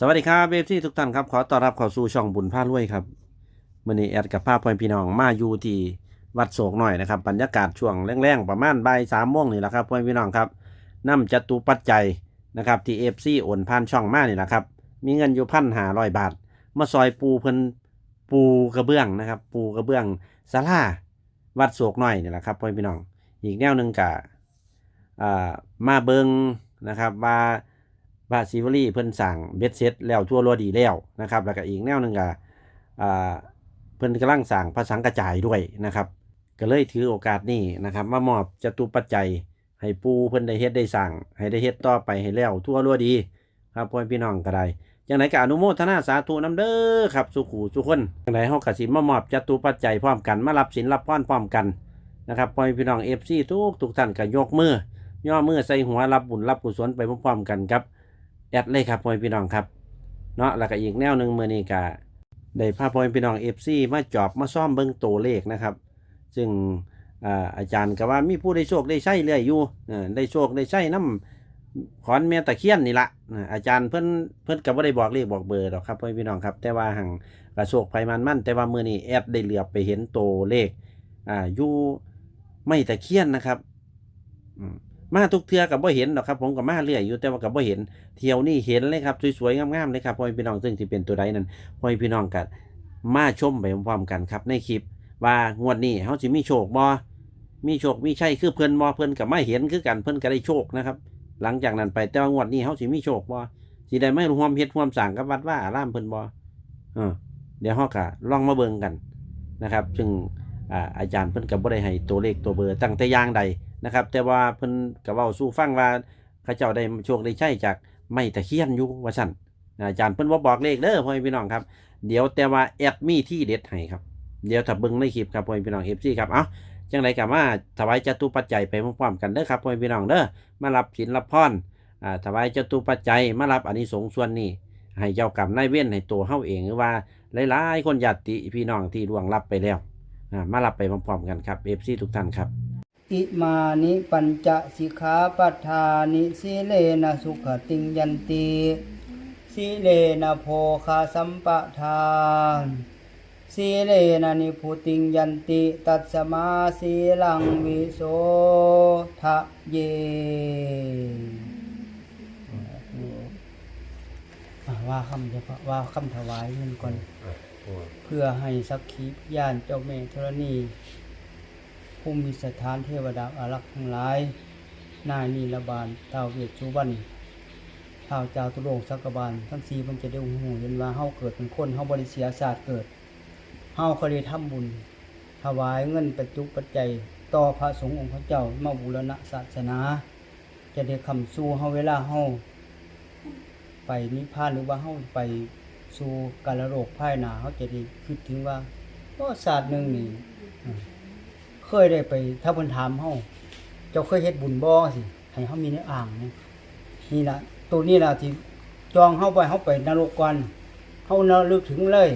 สวัสดีครับเบฟซี่ทุกท่านครับ ขอต้อนรับเข้าสู่ช่องบุญพารวยครับมื่อนี้แอดกับภาพพ่อพี่น้องมาอยู่ที่วัดโศกหน่อยนะครับบรรยากาศช่วงแรงๆประมาณบ่ายสามโมงนี่แหละครับพ่อพี่น้องครับนำจตุปัจจัยนะครับที่เอฟซีโอนผ่านช่องมานี่แหละครับ มีเงินอยู่พันหาร้อยบาท มาซอยปูเพิ่นปูกระเบื้องนะครับ ปูกระเบื้องศาลาวัดโศกหน่อยนี่แหละครับพ่อพี่น้อง อีกแนวหนึ่งกะอ่ามาเบิงนะครับว่า บาซิวลีเพิ่นสั่งเบ็ดเซ็ตแล้วทั่วรัวดีแล้วนะครับ แล้วก็อีกแนวหนึ่งกะอ่าเพิ่นกำลังสั่งพระสังกระจายด้วยนะครับ ก็เลยถือโอกาสนี้นะครับมามอบจตุปัจจัยให้ปูเพิ่นได้เฮ็ดได้สั่งให้ได้เฮ็ดต่อไปให้แล้วทั่วรัวดีครับพ่อพี่น้องก็ได้จังไดก็อนุโมทนาสาธุนํเด้อครับสุขูสุคนจังไดเฮาก็สิมามอบจตุปัจจัยพร้อมกันมารับศีลรับพรพร้อมกันนะครับพ่อแม่พี่น้องเอฟซีทุกทุกท่านก็ยกมือย่อมือใส่หัวรับบุญรับกุศลไปพร้อมๆกันครับ แอดเลยครับพ่อแม่พี่น้องครับเนาะแล้วก็อีกแนวหนึ่งเมื่อนี้ก็ได้พาพ่อแม่พี่น้องเอฟซีมาจอบมาซ่อมเบิ้งตัวเลขนะครับ ซึ่งอาอาจารย์ก็ว่ามีผู้ได้โชคได้ใช้เรื่อยอยู่ได้โชคได้ใช้น้ำขอนเมตะเคียนนี่ละอาจารย์เพิ่อนเพิ่อนก็บ่ได้บอกเลขบอกเบอร์หรอกครับพ่อพี่น้องครับ แต่ว่าหังกระโชคภัยมันมั่น แต่ว่ามือนี้แอดได้เหลือบไปเห็นตัวเลขอ่าอยู่ไม่ตะเคียนนะครับอื มาทุกเทือกับบ่เห็นหรอกครับ ผมกับมาเรื่อยอยู่แต่ว่ากับบ่เห็น เที่ยวนี่เห็นเลยครับสวยๆงามๆเลยครับพ่อพี่น้องซึ่งที่เป็นตัวใดนั้นพ่อพี่น้องกันมาชมไปพร้อมๆกันครับในคลิป ว่างวดนี้เฮาสิมีโชคบ่มีโชคมีชัยคือเพิ่อนบ่เพิ่อนกับมาเห็นคือกันเพิ่อนก็ได้โชคนะครับ หลังจากนั้นไปแต่ว่างวดนี้เฮาสิมีโชคบ่สิได้ไม่รวมเฮ็ดรวมสร้างกับวัดว่าอารามเพิ่นบ่เออเดี๋ยวเฮาก็ลองมาเบิ่งกันนะครับ ซึ่งอาอาจารย์เพิ่นก็บ่ได้ให้ตัวเลขตัวเบอร์ตั้งแต่อย่างใด นะครับ แต่ว่าเพิ่นก็เว้าสู่ฟังว่าเขาเจ้าได้โชคได้ใช้จากไม้ตะเคียนอยู่ว่าซั่นอาจารย์เพิ่นบ่บอกเลขเด้อพ่อพี่น้องครับ เดี๋ยวแต่ว่าแอดมีที่เด็ดให้ครับ เดี๋ยวถ้าเบิ่งในคลิปครับพ่อพี่น้อง FC ครับ เอ้าจังไดก็มาถวายจตุปัจจัยไปพร้อมๆกันเด้อครับพ่อพี่น้องเด้อ มารับศีลรับพรอ่าถวายจตุปัจจัยมารับอานิสงส์ส่วนนี้ ให้เจ้ากรรมนายเวรให้ตัวเฮาเองหรือว่าหลายๆคนญาติพี่น้องที่ล่วงลับไปแล้วอ่ามารับไปพร้อมๆกันครับเอฟซีทุกท่านครับ อิมานิปัญจสิกขาปัฏฐานิสีเลนะสุขติงยันติสีเลนะโภคาสัมปะทานสีเลนะนิพุติงยันติตัสสมาสีลังวิโสทะเยอะว่าคำเฉพาะว่าคำถวายเงินก่อน เพื่อให้สักขีพยานเจ้าแม่ธรณี ผู้มีสถานเทวดาอารักษ์ทั้งหลายนายนีละบาลท้าวเวชสุวรรณท้าวเจ้าตุโลกสักกบาลทั้งสี่มันจะได้หูเห็นว่าเฮาเกิดเป็นคนเฮาบริเสียศาสตร์เกิดเฮาก็ได้ทำบุญ ถวายเงินปัจจุปัจจัยต่อพระสงฆ์องค์พระเจ้ามาบูรณะศาสนา จะได้คำสู้เฮาเวลาเฮาไปนิพพานหรือว่าเฮาไปสู่กาลโลกภายหนาเฮาจะได้คิดถึงว่าก็ศาสตร์หนึ่งนี่ เคยได้ไป ถ้าเพิ่นถามเฮาเจ้าเคยเฮ็ดบุญบ่สิให้เฮามีในอ่างนี่นี่ล่ะตัวนี้ล่ะที่จองเฮาไปเฮาไปนรกก่อนเฮาระลึกถึงเลย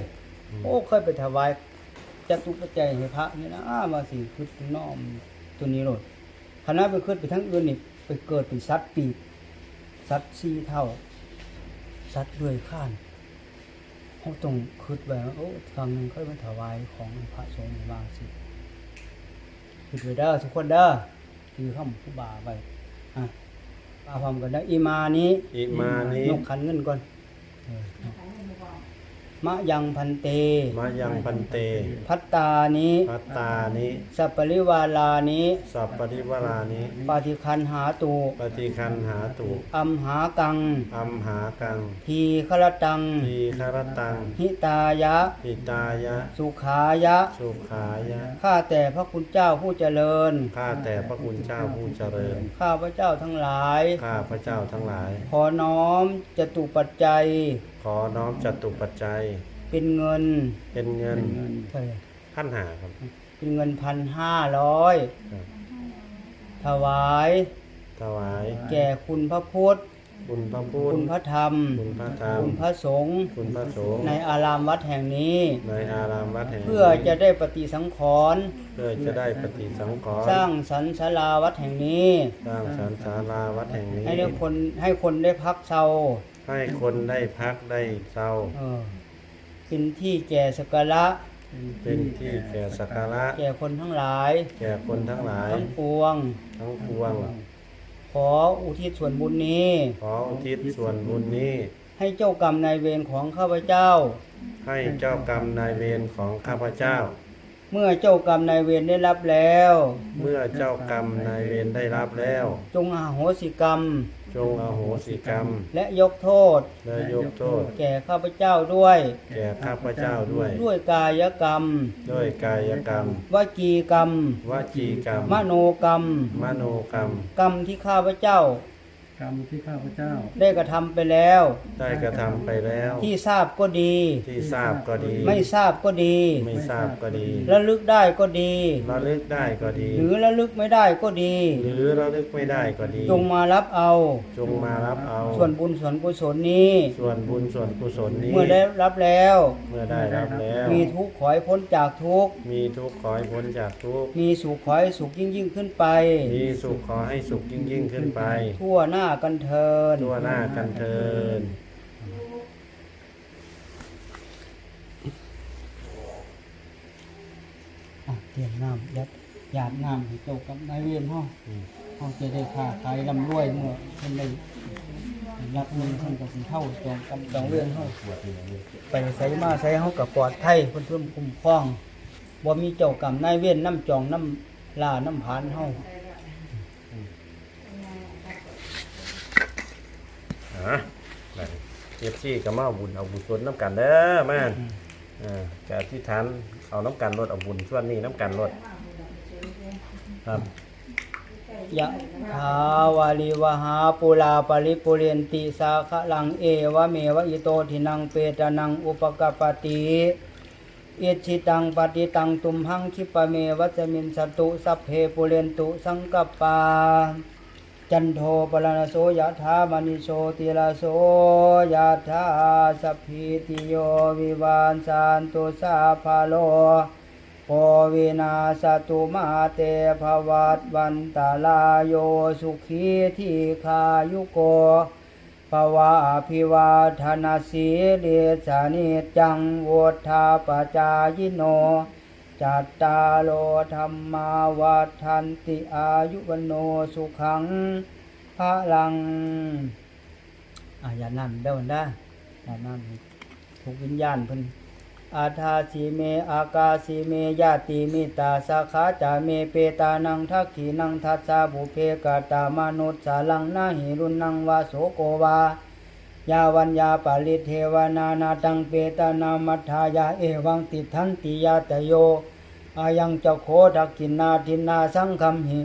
โอ้เคยไปถวายจตุปัจจัยให้พระนี่นะมาสิคือน้อมตัวนี้โลดคณะไปขึ้นไปทั้งอื่นนี่ไปเกิดเป็นสัตว์ปีกสัตว์สี่เท่า สัตว์เลื้อยคลานเฮาต้องคิดไว้ว่าโอ้ครั้งหนึงเคยมาถวายของพระสงฆ์บางสิ คิดไว้เด้อทุกคนเด้อคือคำผู้บาไปอะมาพร้อมกันนะอีมานี้อิมานิยกขันเงินก่อนเออ มะยังพันเตมายังพันเต พัตตานิพัตตานิสัปปริวาลานิสัพปริวารานิปาฏิคันหาตุปฏิคันหาตุอัมหากัง อัมหากัง ทีครตัง ทีคารตัง หิตายะ หิตายะ สุขายะ สุขายะ ข้าแต่พระคุณเจ้าผู้เจริญ ข้าแต่พระคุณเจ้าผู้เจริญ ข้าพระเจ้าทั้งหลาย ข้าพระเจ้าทั้งหลาย ขอน้อมจตุปัจจัย ขอน้อมจตุปัจจัย เป็นเงินเป็นเงินเท่าไหร่พันหาครับเป็นเงินพันห้าร้อยครับถวาย ถวายแก่คุณพระพุทธคุณพระพุทธคุณพระธรรมคุณพระธรรมคุณพระสงฆ์คุณพระสงฆ์ในอารามวัดแห่งนี้ ในอารามวัดแห่งนี้เพื่อจะได้ปฏิสังขรณ์เพื่อจะได้ปฏิสังขรณ์สร้างสรรค์ศาลาวัดแห่งนี้ สร้างสรรค์ศาลาวัดแห่งนี้ให้ได้คนให้คนได้พักเชา ใให้คนได้พักได้เศร้า เออเป็นที่แก่สักการะ เป็นที่แก่สักการะ แก่คนทั้งหลาย แก่คนทั้งหลาย ทั้งปวง ทั้งปวง ขออุทิศส่วนบุญนี้ ขออุทิศส่วนบุญนี้ ให้เจ้ากรรมนายเวรของข้าพเจ้า ให้เจ้ากรรมนายเวรของข้าพเจ้า เมื่อเจ้ากรรมนายเวรได้รับแล้ว เมื่อเจ้ากรรมนายเวรได้รับแล้ว จงอาโหสิกรรม จงอโหสิกรรม และยกโทษ และยกโทษ แก่ข้าพเจ้าด้วย แก่ข้าพเจ้าด้วย ด้วยกายกรรม ด้วยกายกรรม วจีกรรม วจีกรรม มโนกรรม มโนกรรม กรรมที่ข้าพเจ้า กรรมที่ข้าพเจ้า ได้กระทำไปแล้ว ได้กระทำไปแล้ว ที่ทราบก็ดี ที่ทราบก็ดี ไม่ทราบก็ดีไม่ทราบก็ดีระลึกได้ก็ดี ระลึกได้ก็ดี หรือระลึกไม่ได้ก็ดี หรือระลึกไม่ได้ก็ดี จงมารับเอา จงมารับเอา ส่วนบุญส่วนกุศลนี้ ส่วนบุญส่วนกุศลนี้ เมื่อได้รับแล้ว เมื่อได้รับแล้ว มีทุกข์ขอให้พ้นจากทุกข์มีทุกข์ขอให้พ้นจากทุกข์มีสุขขอให้สุขยิ่งยิ่งขึ้นไป มีสุขขอให้สุขยิ่งยิ่งขึ้นไป ทั่วหน้ากันเทินทั่วหน้ากันเทินอะเตรียมน้ำยัดหยาดน้ำให้เจ้ากับนายเวรเฮาเฮาจะได้ค้าขายร่ำรวยเมื่อเพิ่นได้รับเงินเพิ่นก็สิเท่าจองกำจองเรื่องเฮาไปใส่มาใส่เฮาก็ปลอดภัยเพิ่นเพิ่มคุ้มครองบ่มีเจ้ากรรมนายเวรน้ำจองน้ำล่าน้ำผานเฮาอะเอฟซีก็มาเอาบุญเอาบุญส่วนน้ำกันเด้อแมาอ่าแต่ที่ฐานเอาน้ำกันรถเอาบุญส่วนนี้น้ำกันรถครับ ยะถาวาลิวหาปุลาปริปุเรนติสาคะลังเอวะเมวะอิโตทินังเปตนังอุปกปปติเอชิตังปฏิตังตุมหังคิปะเมวัจมินสตุสัพเพปุเรนตุสังกปปา จันโทปรณโสยะถามณิโชติลาโสยะถาสพพิติโยวิวานสันตุสาภาโลโควินาสตุมาเตภวัตวันตาลาโยสุขีทีคายุโกภวะอภิวาทนาสีเดชานิจังวุธาปจายโน จัตตาโลธรรมาวัฏันติอายุวโนสุขังพระลังอะอย่านั่นเด้อนะอย่านั่นทุกวิญญาณเพิ่นอาทาสีเม อากาสีเม ญาติมิตาสาขาจาเม เปตานังทักขีนังทัสสาบุเพกาตามนุษย์สาลังนาหิรุนังวาโสโกวา ยาวัญญาปาลิเทวนานาตังเปตานามัทายาเอวังติทันติยาตโยอายังเจ้าโคทักกินนาทินนาสังคัมหิ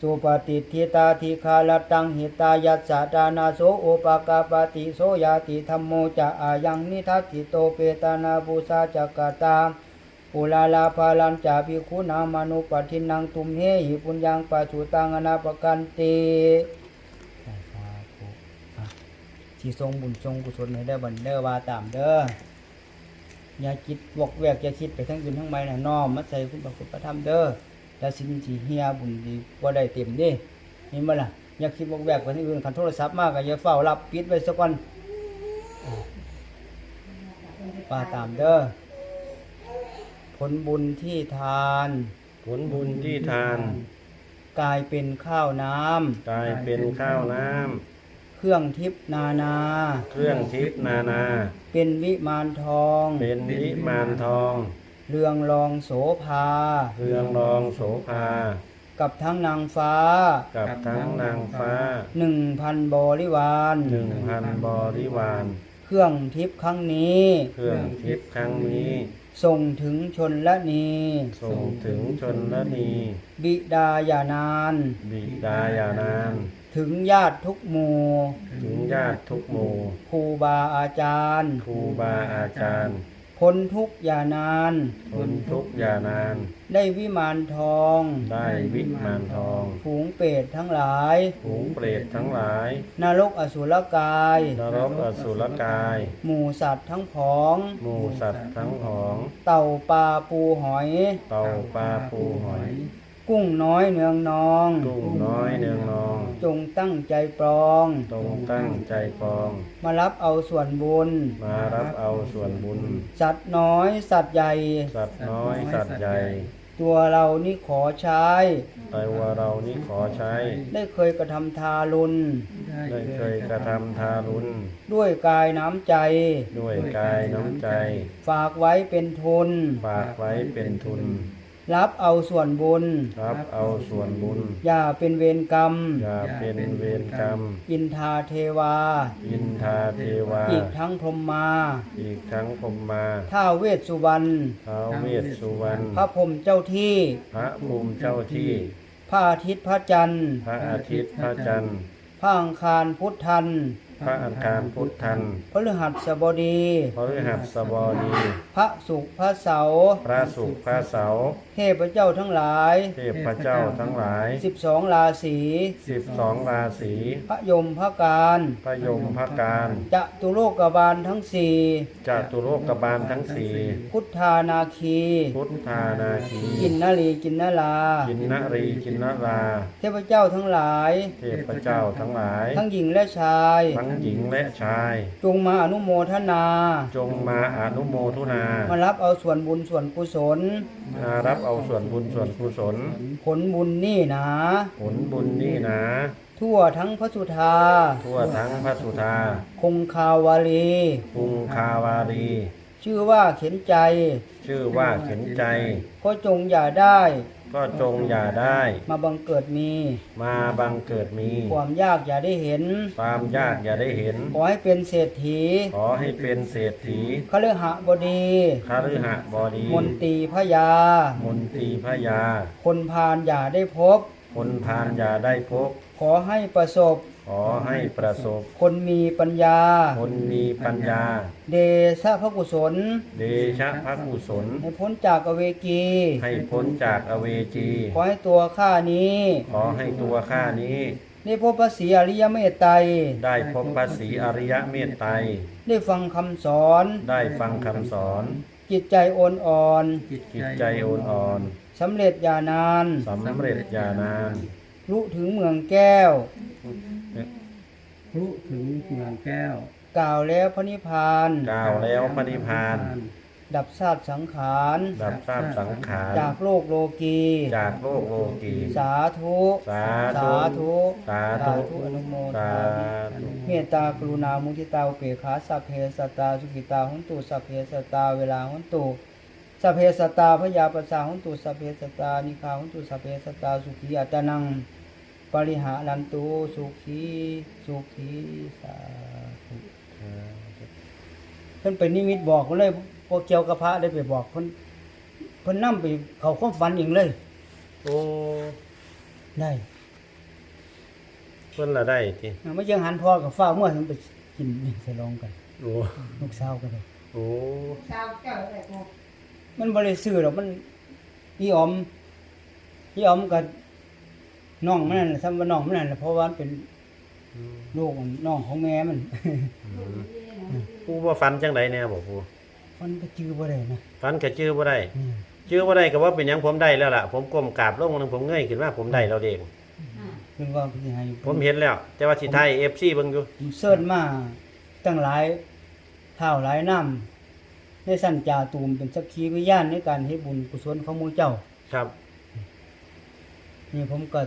สุปฏิทิตาทิคาลตังหิตายัสสะดานาโสโอปากาปติโสยาติธรรมโมจะอายังนิทัสสิโตเปตานาบูชาจักกตาปุลาลาภาลันจาภิกขุนามานุปทินังตุมเฮหิปุญญังปัจจุตังอนาปกันติ ที่ทรงบุญทรงกุศลให้ได้บันเดอว่าตามเด้ออย่าคิดวอกแวกอย่าคิดไปทั้งยืนทั้งใบนะน้อมมาใส่คุณพระคุณพระธรรมเด้อแล้วสิ่งที่เฮียบุญดีบ่ได้เต็มเด้เห็นบ่ล่ะอย่าคิดวอกแวกไปที่อื่นคันโทรศัพท์มากก็อย่าเฝ้ารับปิดไว้ซะก่อนอ่าว่าตามเด้อผลบุญที่ทาน ผลบุญที่ทาน กลายเป็นข้าวน้ำกลายเป็นข้าวน้ เครื่องทิพย์นานาำเครื่องทิพย์นานา เป็นวิมานทอง เป็นวิมานทอง เรืองรองโสภา เรืองรองโสภา กับทั้งนางฟ้า กับทั้งนางฟ้าหนึ่งพันบริวารหนึ่งพันบริวาร เครื่องทิพย์ครั้งนี้ เครื่องทิพย์ครั้งนี้ส่งถึงชนละนี ส่งถึงชนละนี บิดาญานาน บิดายานาน ถึงญาติทุกหมู่ถึงญาติทุกหมู่ครูบาอาจารย์ ครูบาอาจารย์พ้นทุกข์อย่านานทนทุกข์อยานาน ได้วิมานทอง ได้วิมานทอง ฝูงเปรตทั้งหลาย ฝูงเปรตทั้งหลาย นรกอสุรกาย นรกอสุรกาย หมู่สัตว์ทั้งผอง หมูสัตว์ทั้งของ เต่าปลาปูหอย เต่าปลาปูหอยค กุ้งน้อยเนืองนอง กุ้งน้อยเนืองนอง จงตั้งใจปรอง ตรงตั้งใจปองมารับเอาส่วนบุญ มารับเอาส่วนบุญ สัตว์น้อยสัตว์ใหญ่ สัตว์น้อยสัตว์ใหญ่ตัวเรานี่ขอใช้แต่ว่าเรานี้ขอใช้ ได้เคยกระทำทารุณ ได้เคยกระทำทารุณ ด้วยกายน้ำใจ ด้วยกายน้ำใจ ฝากไว้เป็นทุน ฝากไว้เป็นทุน รับเอาส่วนบุญ รับเอาส่วนบุญ อย่าเป็นเวรกรรม อย่าเป็นเวรกรรม อินทาเทวา อินทาเทวา อีกทั้งพรหมมาอีกทั้งพรหมมาท้าวเวสสุวรรณท้าวเวสสุวรรณ พระพรหมเจ้าที่ พระภูมิเจ้าที่ พระอาทิตย์พระจันทร์ พระอาทิตย์พระจันทร์พระอังคารพุทธัน พระอังคารพุทธันพฤหัสบดี พฤหัสบดี พระศุกร์พระเสาร์พระศุกร์พระเสาร์เทพเจ้าทั้งหลาย เทพเจ้าทั้งหลาย 12 ราศีสิบสองราศี พระยมพระการ พระยมพระการจะตุโลกบาลทั้งสี่จตุโลกบาลทั้งสี่พุทธานาคี พุทธานาคี กินนรีกินนลา กินนรีกินนราเทพเจ้าทั้งหลาย เทพเจ้าทั้งหลาย ทั้งหญิงและชาย ทั้งหญิงและชาย จงมาอนุโมทนา จงมาอนุโมทุนา มารับเอาส่วนบุญส่วนกุศล มารับเอาส่วนบุญส่วนกุศล ผลบุญนี่หนาผลบุญนี่นะ ทั่วทั้งพระสุธา ทั่วทั้งพระสุธา คงคาวาลีคุงคาวารี ชื่อว่าเข็นใจ ชื่อว่าเข็นใจ ก็จงอย่าได้ ก็จงอย่าได้ มาบังเกิดมี มาบังเกิดมี ความยากอย่าได้เห็น ความยากอย่าได้เห็น ขอให้เป็นเศรษฐีขอให้เป็นเศรษฐีคฤหบดีคฤหบดี มนตรีพระยา มนตรีพระยา คนพาลอย่าได้พบ คนพาลอย่าได้พบ ขอให้ประสบ ขอให้ประสบคนมีปัญญา คนมีปัญญา เดชะพระกุศล เดชะพระกุศล ให้พ้นจากอเวกี ให้พ้นจากอเวจี ขอให้ตัวข้านี้ ขอให้ตัวข้านี้ได้พบพระศรีอริยเมตไตรได้พบพระศรีอริยเมตไตรได้ฟังคำสอน ได้ฟังคำสอน จิตใจโอนอ่อน จิตจิตใจโอนอ่อนสำเร็จอย่านานสำเร็จอย่านาน รู้ถึงเมืองแก้ว รู้ถึงเมืองแก้ว กล่าวแล้วพระนิพพานกล่าวแล้วพระนิพพาน ดับซาตสังขารดับทราบสังขาร จากโลกโลกีจากโลกโลกี สาธุสาสาธุ ธุสาธุ อนุโมทสานาธุ เมตตากรุณามุทิตาอุเปกขาสัพเพสัตตาสุขิตาหุนตุสัพเพสัตตาเวลาหุนตุสัพเพสัตตาพยาปัสสาหุนตุสัพเพสัตตานิคาหุนตุสัพเพสัตตาสุขีอัตตนัง ปริหารันตุสุขีสุขีสาธุเพิ่นไปนิมิตบอกเลยพวกเกี่ยวกับพระได้ไปบอกเพิ่นเพิ่นนํไปเขาความฝันเองเลย โอ้ได้เพิ่นละได้ที่ไม่ยังหันพ่อกับฟ้าเมื่อมันไปกินนี่ไปลองกันโอ้ลูกสาวกันเลยโอ้มันบ่ได้ซื้อหรอกมันอีออมอีออมกับ น้องมันนั่นแหละซ้ำว่าน้องมันนั่นแหละเพราะว่ามันเป็นลูกมันน้องของแม่มัน ผู้ว่าฟันจังไดแน่บอกผู้มันก็จื้อบ่ได้นะฟันก็ชื่อบ่ได้อืมชื่อบ่ได้ก็ว่าเป็นหยังผมได้แล้วล่ะ ผมก้มกราบลงนึงผมเงยขึ้นมาผมได้แล้วเองเพิ่นว่าเพิ่นสิให้ผมเห็นแล้ว แต่ว่าสิไทย FC เบิ่งอยู่ผมเสิร์ชมาตั้งหลายเท่าหลายน้ำในสัญจาตูมเป็นสักขีพยานในการเฮ็ดบุญกุศลของหมู่เจ้า ครับ นี่ผมก็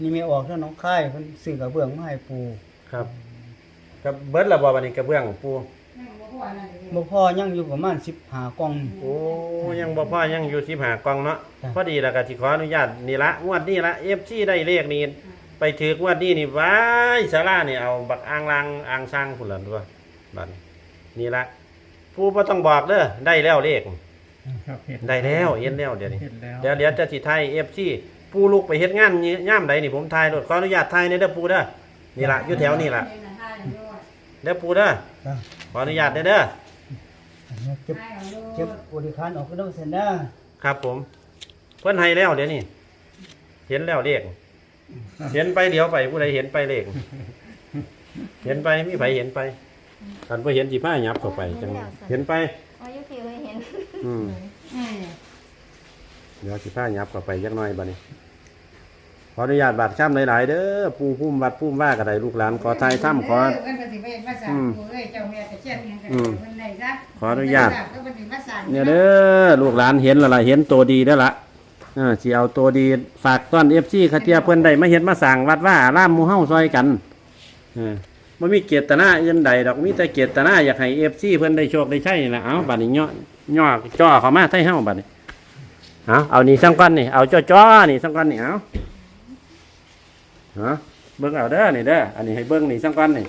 นี่ไม่ออกถ้าน้องค่ายเพิ่นซื้อกระเบื้องมาให้ปูครับกับเบิดและบ่บัดนี้กระเบื้องปูบ่พอยังอยู่ประมาณ15กล่อง โอ้ยังบ่พอยังอยู่15กล่องเนาะจ้ะ พอดีแล้วก็สิขออนุญาตนี่ละงวดนี้ละ FC ได้เลขนี้ไปถือกงวดนี้นี่ว้ายศาลานี่เอาบักอ่างลางอ่างสร้างพุ่นล่ะตัวบัดนี้นี่ละผู้บ่ต้องบอกเด้อได้แล้วเลข ครับเห็นได้แล้วเห็นแล้วเดี๋ยวนี้เห็นแล้วเดี๋ยวเดี๋ยวจะสิไทย FC ปูลูกไปเฮ็ดงานย่ามใดนี่ผมทายรถขออนุญาตทายในเด้อปูเด้อนี่ล่ะอยู่แถวนี่ล่ะเด้อปูเด้อจ้ะขออนุญาตเด้อเด้อเก็บเก็บบริการออกก็ต้องเซ็นนะครับ ผม เพิ่นให้แล้วเดี๋ยวนี้เห็นแล้วเลขเห็นไปเดี๋ยวไปผู้ใดเห็นไปเลขเห็นไปมีไผเห็นไปคันบ่เห็นสิพายับเข้าไปจังเห็นไปอายุพี่เคยเห็น อืม เดี๋ยวสิพายับเข้าไปยักหน่อยบัดนี้ข ออนุญาตบาดข้ามหลาย ๆ เด้อปู่พุ่มวัดพุ่มว่าก็ได้ลูกหลานขอทายถ้ำขอเพิ่นปฏิบัติมาสั่งผู้เอ้ยเจ้าแม่ตะเคียนหยังกันอืมเพิ่นได้ซะขออนุญาต เพิ่นปฏิบัติมาสั่งเนี่ยเด้อลูกหลานเห็นแล้วล่ะเห็นตัวดีแล้วล่ะเออสิเอาตัวดีฝากต้อนเอฟซีคาเทียเพิ่นได้มาเฮ็ดมาสั่งวัดว่าอารามหมู่เฮาซอยกันเออบ่มีเจตนาอื่นใดดอกมีแต่เจตนาอยากให้เอฟซีเพิ่นได้โชคได้ใช้นี่ล่ะเอาบัดนี้ย่อย่อจ่อเข้ามาไทเฮาบัดนี้เอาเอานี่สังก้อนนี่เอาจ่อๆนี่สังก้อนนี่เอา ฮะเบิ่งเอาเด้อนี่เด้ออันนี้ให้เบิ่งนี่สังก้อนนี่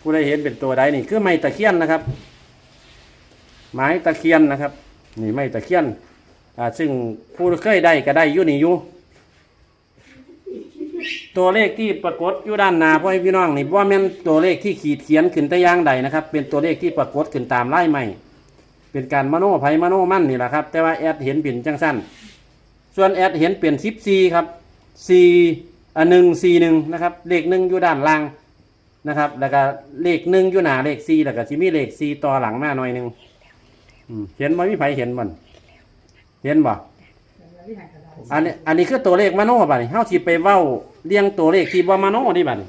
ผู้ใดเห็นเป็นตัวใดนี่คือไม้ตะเคียนนะครับ ไม้ตะเคียนนะครับ นี่ไม้ตะเคียนอ่าซึ่งผู้เคยได้ก็ได้อยู่นี่อยู่ตัวเลขที่ปรากฏอยู่ด้านหน้าพ่อให้พี่น้องนี่ว่าแม่นตัวเลขที่ขีดเขียนขึ้นแต่ย่างใดนะครับ เป็นตัวเลขที่ปรากฏขึ้นตามไล่ไม้เป็นการมโนไผมโนมั่นนี่แหละครับ แต่ว่าแอดเห็นเป็นจังสั้นส่วนแอดเห็นเป็นสิบซีครับซี หนึ่งซีหนึ่งนะครับเลขหนึ่งอยู่ด้านล่างนะครับ แล้วก็เลขหนึ่งอยู่หน้าเลขซีแล้วก็สิมีเลขซีต่อหลังมาหน่อยหนึ่งอืมเห็นบ่มีไผเห็นมันเห็นบ่อันนี้อันนี้คือตัวเลขมโนบัดนี้เฮาสิไปเว้าเรียงตัวเลขที่บ่มโนนี่บัดนี้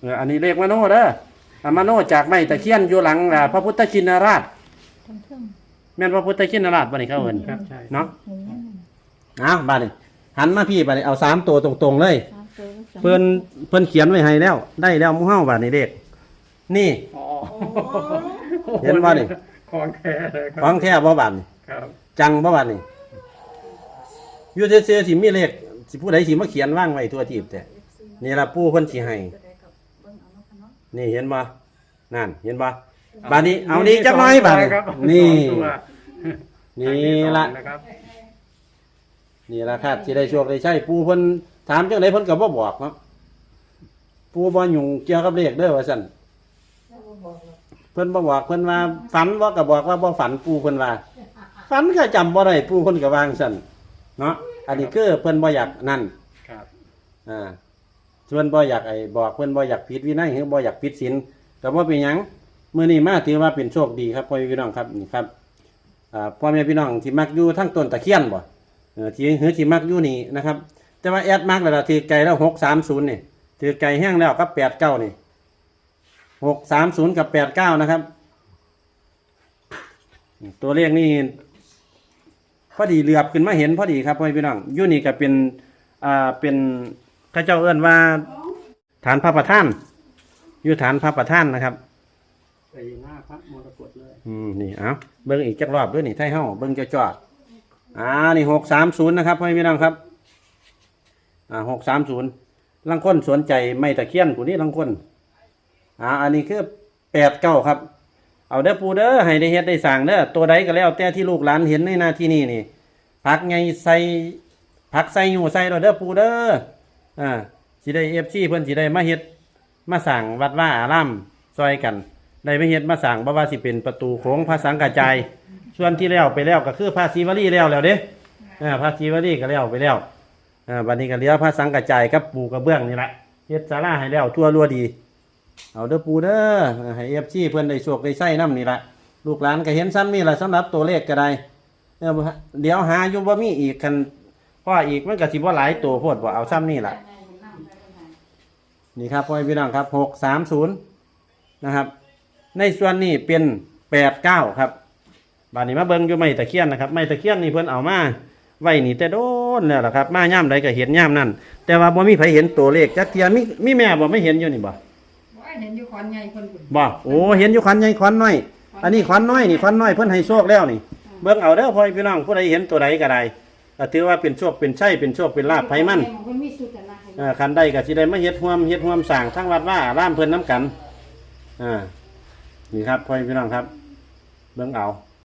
เอออันนี้เลขมโนเด้ออ่ามโนจากไม้ตะเคียนอยู่หลังอ่าพระพุทธชินราชแม่นพระพุทธชินราชบ่นี่เขาเอิ้นครับใช่เนาะอ้าวบัดนี้ หันมาพี่บัดนี้เอาสามตัวตรงๆเลยเพิ่นเพิ่นเขียนไว้ให้แล้ว ได้แล้วหมู่เฮาบัดนี้เลขนี่ อ๋อเห็นบ่นี่ ของแท้เลยคขรัอบงแท้บ่บัดนี้ครับจังบ่บัดนี่อยู่เซื่อๆสิมีเลขสิผู้ใดสิมาเขียนว่างไว้ทั่วทีบแต่นี่ล่ะปู่เพิ่นสิให้นี่เห็นบ่นั่น เห็นบ่บัดนี้เอานี้จักหน่อยบัดนี้ครับนี่สองตัวนี่ล่ะนะครับ นี่ล่ะครับสิได้โชคได้ใช้ปู่เพิ่นถามจังไดเพิ่นก็บ่บอกเนาะปู่บ่ยุ่งเกี่ยวกับเลขเด้อว่าซั่นเพิ่นบ่บอกเพิ่นว่าฝันบ่ก็บอกว่าบ่ฝันปู่เพิ่นว่าฝันก็จำบ่ได้ปู่เพิ่นก็วางซั่นเนาะอันนี้คือเพิ่นบ่อยากนั่นครับอ่าส่วนบ่อยากไอ้บอกเพิ่นบ่อยากผิดวินัยหรือบ่อยากผิดศีลก็บ่เป็นหยังมื้อนี้มาถือว่าเป็นโชคดีครับพ่อแม่พี่น้องครับนี่ครับอ่าพ่อแม่พี่น้องที่มักอยู่ทั้งต้นตะเคียนบ่ เออที่หือที่มักอยู่นี่นะครับ แต่ว่าแอดมักแล้วล่ะถือไกลแล้ว630นี่ถือไกลแห้งแล้วกับ89นี่630กับ89นะครับ ตัวเลขนี่พอดีเหลือบขึ้นมาเห็นพอดีครับพ่อแม่พี่น้องอยู่นี่ก็เป็นอ่าเป็นเข้าเจ้าเอื้อนว่า ฐานพระประธานอยู่ฐานพระประธานนะครับไปหน้าพระมรกตเลย อืมนี่เอาเบิ้งอีกจักรอบด้วยนี่ไทยเฮาเบิ้งจะจอด อ่านี่หกสามศูนย์นะครับพ่อแม่พี่น้องครับอ่าหกสามศูนย์ลังค้นสวนใจไม่ตะเคียนผู้นี้ลังค้นอ่าอันนี้คือแปดเก้าครับ เอาเด้อปูเด้อให้ได้เฮ็ดได้สั่งเด้อตัวใดก็แล้วแต่ที่ลูกหลานเห็นในหน้าที่นี่นี่พักไงใส่พักใส่อยู่ใส่เด้อปูเด้ออ่าสิได้เอฟซีเพิ่นสิได้มาเฮ็ดมาสั่งวัดว่าอารามซอยกัน ได้มาเฮ็ดมาสั่งบ่ว่าสิเป็นประตูโค้งพระสังกระจาย ส่วนที่แล้วไปแล้วก็คือพระศิวลีแล้วแล้วเด้อ่าพระศิวลีก็แล้วไปแล้วอ่าบัดนี้ก็เหลือพระสังกระจายกับปูกระเบื้องนี่แหละเฮ็ดศาลาให้แล้วทั่วรัวดี เอาเด้อปูเด้อให้เอฟซีเพิ่อนได้โชคได้ใช้น้ำนี่แหละลูกหลานก็เห็นซ้ำนี่ละสำหรับตัวเลขก็ได้เดี๋ยวหาอยู่บ่มีอีกคันพราะอีกมันก็สิบ่หลายตัวโพดบ่เอาซ้ำนี่แหละนี่ครับพ่อพี่น้องครับหกสามศูนย์นะครับ ในส่วนนี้เป็นแปดเก้าครับ บานนี้มาเบิ่งอยู่ไม้ตะเคียนนะครับไม้ตะเคียนนี่เพิ่นเอามาไว้นี่แต่โดนแล้วล่ะครับ มาย่ำใดก็เห็นย่ำนั่นแต่ว่าบ่มีไผเห็นตัวเลขจักเทียมีมีแม่บ่ไม่เห็นอยู่นี่บ่ว่าเห็นอยู่ขอนใหญ่คนบุญบ่โอ้เห็นอยู่ขวัญใหญ่ขวัญน้อย อันนี้ขวัญน้อยนี่ขวัญน้อยเพิ่นให้โชคแล้วนี่ เบิ่งเอาเด้อพ่อพี่น้องผู้ใดเห็นตัวใดก็ได้ก็ถือว่าเป็นโชคเป็นชัยเป็นโชคเป็นลาภไผมันคนมีสุดนะเอ่อคันใดก็สิได้มาเฮ็ดร่วมเฮ็ดร่วมสร้างทั้งวัดว่าอารามเพิ่นน้ำกันอ่านี่ครับพ่อพี่น้องครับ เบิ่งเอา